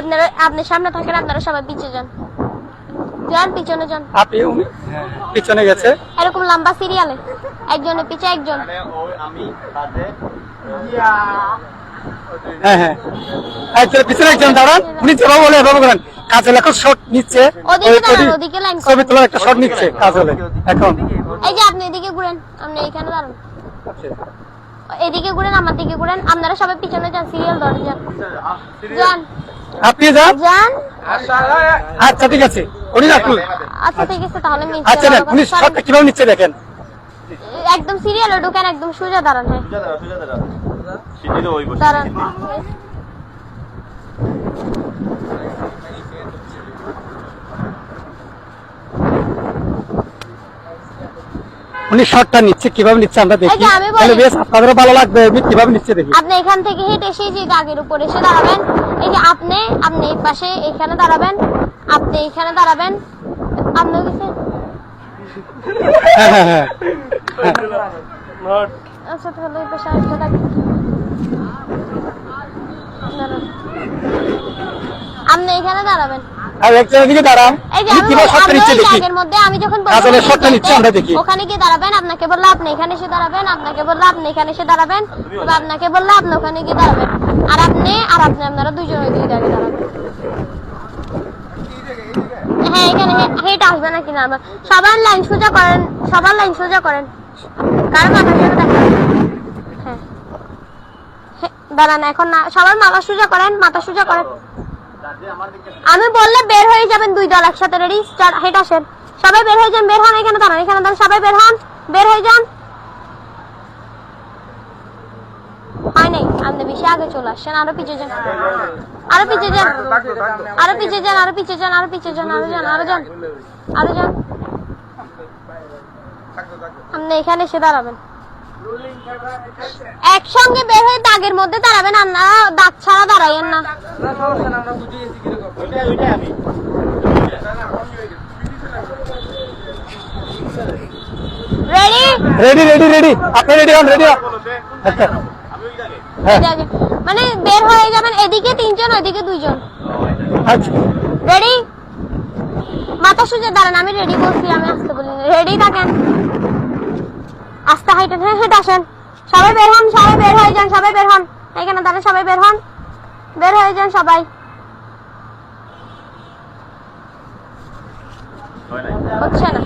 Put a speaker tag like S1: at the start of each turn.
S1: আপনারা আপনি সামনে থাকেন আপনারা সবাই পিছিয়ে যান। যান পিছনে যান।
S2: আপনি উনি পিছনে গেছে।
S1: এরকম লম্বা সিরিয়ালে একজনের পিছে একজন।
S2: হ্যাঁ হ্যাঁ। একজন পিছনে একজন দাঁড়ান। উনি যেভাবে বলে এভাবে করেন কাজল এখন শট নিচ্ছে।
S1: ওদিকে
S2: ওই
S1: দাঁড়ান,
S2: ছবি-
S1: ওদিকে লাইন করেন।
S2: ছবি তোলার একটা শট নিচ্ছে কাজলে এখন।
S1: এই যে আপনি এদিকে ঘুরেন আপনি এখানে দাঁড়ান। এদিকে ঘুরেন আমার দিকে ঘুরেন আপনারা সবাই পিছনে যান সিরিয়াল ধরে যান। যান।
S2: আপনি যান আচ্ছা ঠিক আছে। উনি রাখুন
S1: আচ্ছা ঠিক আছে তাহলে
S2: আচ্ছা উনি শটটা কীভাবে নিচ্ছে দেখেন।
S1: একদম সিরিয়ালে ঢুকেন একদম সোজা দাঁড়ান হ্যাঁ। দাঁড়ান।
S2: উনি শটটা নিচ্ছে কীভাবে নিচ্ছে আমরা দেখি।
S1: আমি বলি-
S2: তাহলে বেশ আপনাদেরও ভালো লাগবে আমি কীভাবে নিচ্ছে দেখি।
S1: আপনি এখান থেকে হেঁটে এসে যে দাগের উপর এসে দাঁড়াবেন। আপনি আপনি এই পাশে এখানে দাঁড়াবেন, আপনি এখানে দাঁড়াবেন। আপনি
S2: কিছু
S1: আচ্ছা তাহলে এই পাশে আসতে আপনি এখানে দাঁড়াবেন।
S2: আর একজনের দিকে দাঁড়ান।
S1: এই যে
S2: উনি
S1: আমি
S2: কীভাবে শটটা নিচ্ছে দেখি।
S1: আমি যখন
S2: আসলে শটটা নিচ্ছে আমরা দেখি।
S1: ওখানে গিয়ে দাঁড়াবেন আপনাকে বললে আপনি এখানে এসে দাঁড়াবেন আপনাকে বললে আপনি এখানে এসে দাঁড়াবেন তবে আপনাকে বললে আপনি ওখানে গিয়ে দাঁড়াবেন। আর আপনি আর আপনি আপনারা দুজন ওই দুই দাগে দাঁড়াবেন। হ্যাঁ এখানে আসবে সবার লাইন সোজা করেন সবার লাইন সোজা করেন। কারণ আমার সাথে দেখা হ্যাঁ। হ্যাঁ, দাঁড়ান এখন না সবার মাথা সোজা করেন মাথা সোজা করেন। আমি বললে বের হয়ে যাবেন দুই দল একসাথে রেডি হেড আসেন। সবাই বের হয়ে যান, বের হন এখানে, দাঁড়ান এখানে দাঁড়ান, সবাই বের হন, বের হয়ে যান। আপনি বেশি আগে চলে আসছেন, আরও আরও আরও পিছিয়ে আরও আরও আরও আরও আরও আপনি এখানে এসে দাঁড়াবেন। একসঙ্গে বের হয়ে দাগের মধ্যে দাঁড়াবেন আপনারা দাগ ছাড়া দাঁড়াইয়েন না। রেডি
S2: রেডি রেডি রেডি আপনি রেডি হন রেডি হন। আচ্ছা হ্যাঁ।
S1: মানে বের হয়ে যাবেন এদিকে তিনজন ওইদিকে দুইজন।
S2: আচ্ছা।
S1: রেডি মাথা সুজে দাঁড়ান আমি রেডি বলছি আমি আসতে বলি রেডি থাকেন। আস্তে হাইটেন হ্যাঁ হেঁটে আসেন। সবাই বের হন সবাই বের হয়ে যান সবাই বের হন। এখানে দাঁড়ান সবাই বের হন? বের হয়ে যান সবাই হচ্ছে না।